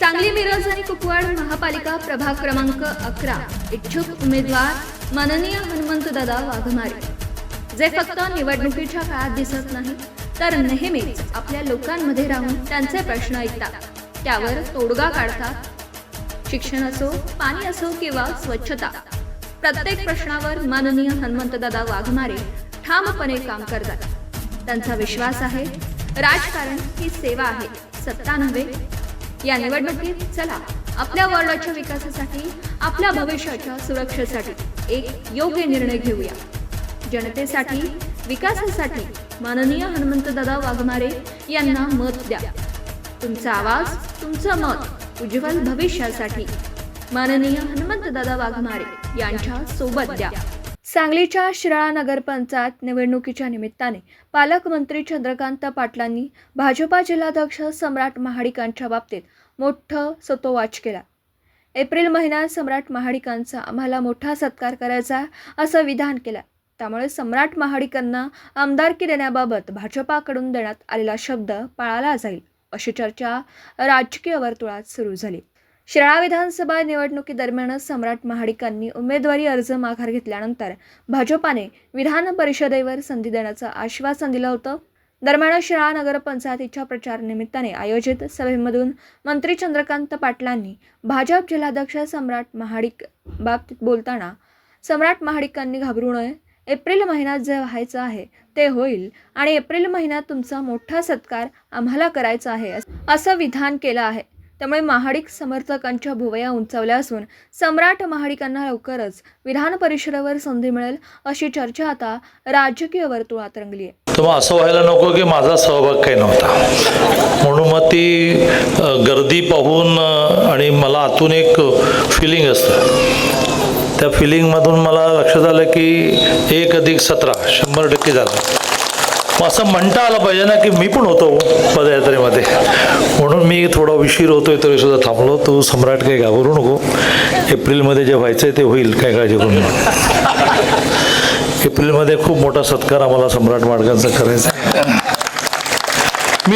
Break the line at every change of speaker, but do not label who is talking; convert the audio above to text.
सांगली मिरज आणि कुपवाड महापालिका प्रभाग क्रमांक अकरा. इच्छुक उमेदवार माननीय हनुमंतदादा वाघमारे. जे फक्त निवडणुकीच्या काळात दिसत नाही तर नेहमीच आपल्या लोकांमध्ये राहून त्यांचे प्रश्न ऐकतात. त्यावर तोडगा काढतात. शिक्षण असो पाणी असो किंवा स्वच्छता प्रत्येक प्रश्नावर माननीय हनुमंतदादा वाघमारे ठामपणे काम करतात. त्यांचा विश्वास आहे. राजकारण ही सेवा आहे. सत्ता नव्हे या निवडणुकीत चला आपल्या वॉर्डाच्या विकासासाठी आपल्या भविष्याच्या सुरक्षेसाठी एक योग्य निर्णय घेऊया. जनतेसाठी विकासासाठी माननीय हनुमंतदादा वाघमारे यांना मत द्या. तुमचा आवाज तुमचं मत उज्ज्वल भविष्यासाठी माननीय हनुमंतदादा वाघमारे यांच्या सोबत द्या. सांगलीच्या शिराळा नगरपंचायत निवडणुकीच्या निमित्ताने पालकमंत्री चंद्रकांत पाटलांनी भाजपा जिल्हाध्यक्ष सम्राट महाडिकांच्या बाबतीत मोठं सतोवाच केला. एप्रिल महिन्यात सम्राट महाडिकांचा आम्हाला मोठा सत्कार करायचा असं विधान केलं. त्यामुळे सम्राट महाडिकांना आमदारकी देण्याबाबत भाजपाकडून देण्यात आलेला शब्द पाळाला जाईल अशी चर्चा राजकीय वर्तुळात सुरू झाली. शिराळा विधानसभा निवडणुकीदरम्यानच सम्राट महाडिकांनी उमेदवारी अर्ज माघार घेतल्यानंतर भाजपाने विधान परिषदेवर संधी देण्याचं आश्वासन दिलं होतं. दरम्यान शिराळा नगरपंचायतीच्या प्रचार निमित्ताने आयोजित सभेमधून मंत्री चंद्रकांत पाटलांनी भाजप जिल्हाध्यक्ष सम्राट महाडिक बाबतीत बोलताना सम्राट महाडिकांनी घाबरू नये एप्रिल महिन्यात जे व्हायचं आहे ते होईल आणि एप्रिल महिन्यात तुमचा मोठा सत्कार आम्हाला करायचा आहे असं विधान केलं आहे. त्यामुळे महाडिक समर्थकांच्या भुवया उंचावल्या असून सम्राट महाडिकांना लवकरच विधान परिषदेवर संधी मिळेल अशी चर्चा आता राजकीय वर्तुळात रंगली आहे.
तर असं व्हायला नको की माझा सहभाग काही नव्हता. म्हणून मग ती गर्दी पाहून आणि मला आतून एक फिलिंग असतं. त्या फिलिंगमधून मला लक्षात आलं की एक अधिक सतरा शंभर टक्के झालं. मग असं म्हणता आलं पाहिजे ना की मी पण होतो पदयात्रेमध्ये. पण मी थोडा उशीर होतोय तरी सुद्धा थांबलो. तू सम्राट काही घाबरू नको. एप्रिलमध्ये जे व्हायचं आहे ते होईल काय काळजी करू नको. एप्रिलमध्ये खूप मोठा सत्कार आम्हाला सम्राट माडकांचा करायचा आहे.